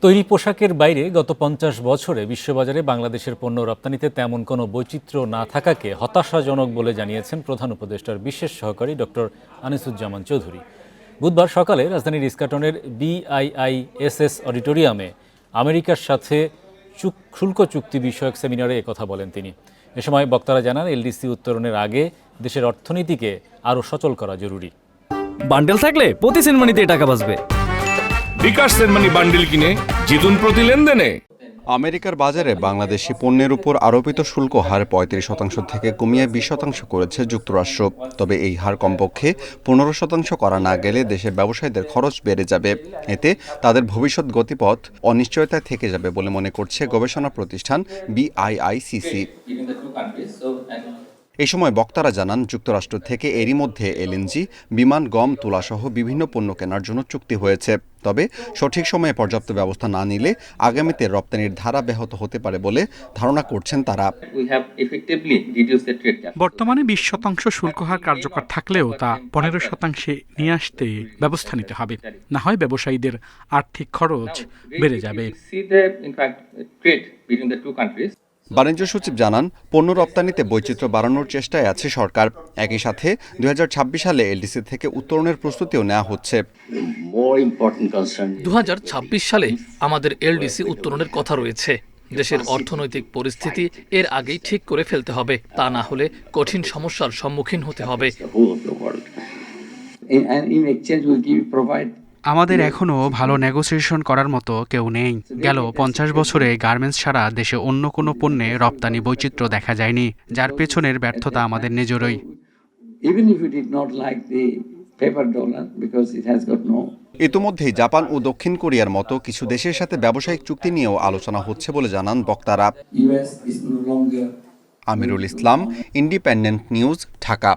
তৈরি পোশাকের বাইরে গত পঞ্চাশ বছরে বিশ্ববাজারে বাংলাদেশের পণ্য রপ্তানিতে তেমন কোনো বৈচিত্র্য না থাকাকে হতাশাজনক বলে জানিয়েছেন প্রধান উপদেষ্টার বিশেষ সহকারী ডক্টর আনিসুজ্জামান চৌধুরী। বুধবার সকালে রাজধানীর ইস্কাটনের বিআইআইএসএস অডিটোরিয়ামে আমেরিকার সাথে শুল্ক চুক্তি বিষয়ক সেমিনারে একথা বলেন তিনি। এ সময় বক্তারা জানান, এলডিসি উত্তরণের আগে দেশের অর্থনীতিকে আরও সচল করা জরুরি। বান্ডেল থাকলে প্রতি সেনমানিতে টাকা বাঁচবে। বিকাশ সেনমানি বান্ডিল কিনে জিতুন প্রতি লেনদেনে। আমেরিকার বাজারে বাংলাদেশি পণ্যের উপর আরোপিত শুল্ক হার পঁয়ত্রিশ শতাংশ থেকে কমিয়ে বিশ শতাংশ করেছে যুক্তরাষ্ট্র। তবে এই হার কমপক্ষে পনেরো শতাংশ করা না গেলে দেশের ব্যবসায়ীদের খরচ বেড়ে যাবে। এতে তাদের ভবিষ্যৎ গতিপথ অনিশ্চয়তায় থেকে যাবে বলে মনে করছে গবেষণা প্রতিষ্ঠান বিআইআইসিসি। এই সময় বক্তারা জানান যুক্তরাষ্ট্র থেকে এরই মধ্যে এলএনজি বিমান গম তুলাসহ বিভিন্ন পণ্য কেনার জন্য চুক্তি হয়েছে। তবে সঠিক সময়ে পর্যাপ্ত ব্যবস্থা না নিলে আগামীতে রপ্তানির ধারা ব্যাহত হতে পারে বলে ধারণা করছেন তারা. বর্তমানে বিশ শতাংশ শুল্ক হার কার্যকর থাকলেও তা পনেরো শতাংশে নিয়ে আসতে ব্যবস্থা নিতে হবে। না হয় ব্যবসায়ীদের আর্থিক খরচ বেড়ে যাবে। বাণিজ্য সচিব জানান পণ্য রপ্তানিতে বৈচিত্র্য বাড়ানোর চেষ্টায় আছে সরকার। একই সাথে দুই সালে এলডিসি থেকে উত্তরণের প্রস্তুতিও নেওয়া হচ্ছে। দু সালে আমাদের এলডিসি উত্তরণের কথা রয়েছে। দেশের অর্থনৈতিক পরিস্থিতি এর আগেই ঠিক করে ফেলতে হবে। তা না হলে কঠিন সমস্যার সম্মুখীন হতে হবে। আমাদের এখনও ভালো নেগোসিয়েশন করার মতো কেউ নেই। গেল পঞ্চাশ বছরে গার্মেন্টস ছাড়া দেশে অন্য কোনো পণ্যে রপ্তানি বৈচিত্র্য দেখা যায়নি যার পেছনের ব্যর্থতা আমাদের নিজেরই। Even if we did not like the paper dollar because it has got no ইতোমধ্যেই জাপান ও দক্ষিণ কোরিয়ার মতো কিছু দেশের সাথে ব্যবসায়িক চুক্তি নিয়েও আলোচনা হচ্ছে বলে জানান বক্তারা। Amirul Islam independent news Dhaka.